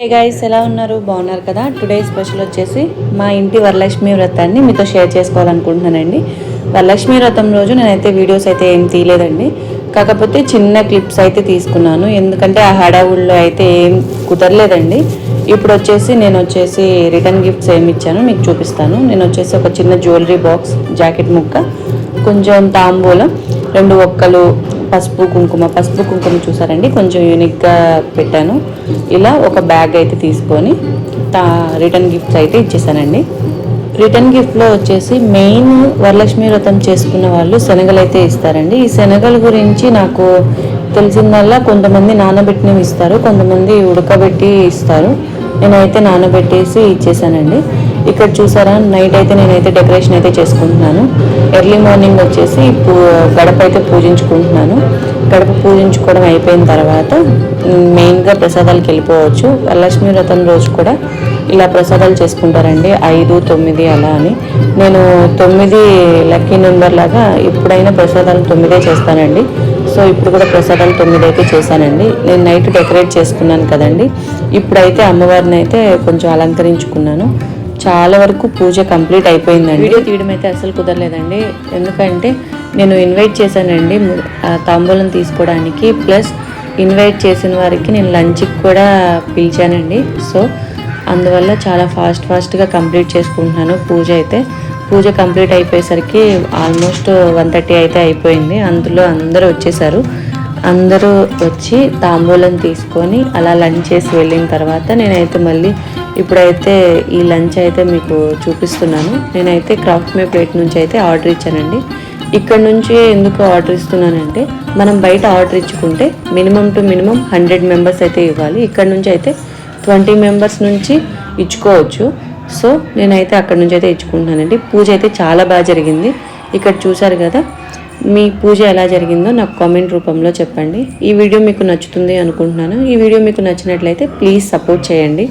Hey guys ఎలా ఉన్నారు? బాగున్నారు కదా? టుడే స్పెషల్ వచ్చేసి మా ఇంటి వరలక్ష్మి వ్రతాన్ని మీతో షేర్ చేసుకోవాలనుకుంటున్నానండి. వరలక్ష్మి వ్రతం రోజు నేనైతే వీడియోస్ అయితే ఏం తీయలేదండి. కాకపోతే చిన్న క్లిప్స్ అయితే తీసుకున్నాను. ఎందుకంటే ఆ హడావుల్లో అయితే ఏం కుదరలేదండి. ఇప్పుడు వచ్చేసి నేను వచ్చేసి రిటర్న్ గిఫ్ట్స్ ఏమి ఇచ్చాను మీకు చూపిస్తాను. నేను వచ్చేసి ఒక చిన్న జ్యువెలరీ బాక్స్ జాకెట్ ముక్క కొంచెం తాంబూలం రెండు ఒక్కలు పసుపు కుంకుమ పసుపు కుంకుమ చూసారండి? కొంచెం యూనిక్గా పెట్టాను. ఇలా ఒక బ్యాగ్ అయితే తీసుకొని తా రిటర్న్ గిఫ్ట్స్ అయితే ఇచ్చేసానండి. రిటర్న్ గిఫ్ట్లో వచ్చేసి మెయిన్ వరలక్ష్మి వ్రతం చేసుకున్న వాళ్ళు శనగలు అయితే ఇస్తారండి. ఈ శనగల గురించి నాకు తెలిసిందల్లా కొంతమంది నానబెట్టినవి ఇస్తారు కొంతమంది ఉడకబెట్టి ఇస్తారు. నేనైతే నానబెట్టేసి ఇచ్చేసానండి. ఇక్కడ చూసారా? నైట్ అయితే నేనైతే డెకరేషన్ అయితే చేసుకుంటున్నాను. ఎర్లీ మార్నింగ్ వచ్చేసి పూ గడప అయితే పూజించుకుంటున్నాను. గడప పూజించుకోవడం అయిపోయిన తర్వాత మెయిన్గా ప్రసాదాలకు వెళ్ళిపోవచ్చు. వరలక్ష్మి వ్రతం రోజు కూడా ఇలా ప్రసాదాలు చేసుకుంటారండి. ఐదు తొమ్మిది అలా అని. నేను తొమ్మిది లక్కీ నెంబర్ లాగా ఎప్పుడైనా ప్రసాదాలు తొమ్మిదే చేస్తానండి. సో ఇప్పుడు కూడా ప్రసాదాలు తొమ్మిది అయితే చేశానండి. నేను నైట్ డెకరేట్ చేసుకున్నాను కదండి. ఇప్పుడైతే అమ్మవారిని అయితే కొంచెం అలంకరించుకున్నాను. చాలా వరకు పూజ కంప్లీట్ అయిపోయిందండి. వీడియో తీయడం అయితే అసలు కుదరలేదండి. ఎందుకంటే నేను ఇన్వైట్ చేశానండి. ఆ తాంబూలం తీసుకోవడానికి. ప్లస్ ఇన్వైట్ చేసిన వారికి నేను లంచ్కి కూడా పిలిచానండి. సో అందువల్ల చాలా ఫాస్ట్ ఫాస్ట్గా కంప్లీట్ చేసుకుంటున్నాను పూజ అయితే. పూజ కంప్లీట్ అయిపోయేసరికి ఆల్మోస్ట్ వన్ థర్టీ అయితే అయిపోయింది. అందులో అందరూ వచ్చేసారు. అందరూ వచ్చి తాంబూలం తీసుకొని అలా లంచ్ చేసి వెళ్ళిన తర్వాత నేనైతే మళ్ళీ ఇప్పుడైతే ఈ లంచ్ అయితే మీకు చూపిస్తున్నాను. నేనైతే క్రాఫ్ట్ మే ప్లేట్ నుంచి అయితే ఆర్డర్ ఇచ్చానండి. ఇక్కడ నుంచి ఎందుకు ఆర్డర్ ఇస్తున్నానంటే మనం బయట ఆర్డర్ ఇచ్చుకుంటే minimum two minimum hundred members అయితే ఇవ్వాలి. ఇక్కడ నుంచి అయితే ట్వంటీ మెంబర్స్ నుంచి ఇచ్చుకోవచ్చు. సో నేనైతే అక్కడ నుంచి అయితే ఇచ్చుకుంటున్నానండి. పూజ అయితే చాలా బాగా జరిగింది. ఇక్కడ చూసారు కదా మీ పూజ ఎలా జరిగిందో నాకు కామెంట్ రూపంలో చెప్పండి. ఈ వీడియో మీకు నచ్చుతుంది అనుకుంటున్నాను. ఈ వీడియో మీకు నచ్చినట్లయితే ప్లీజ్ సపోర్ట్ చేయండి.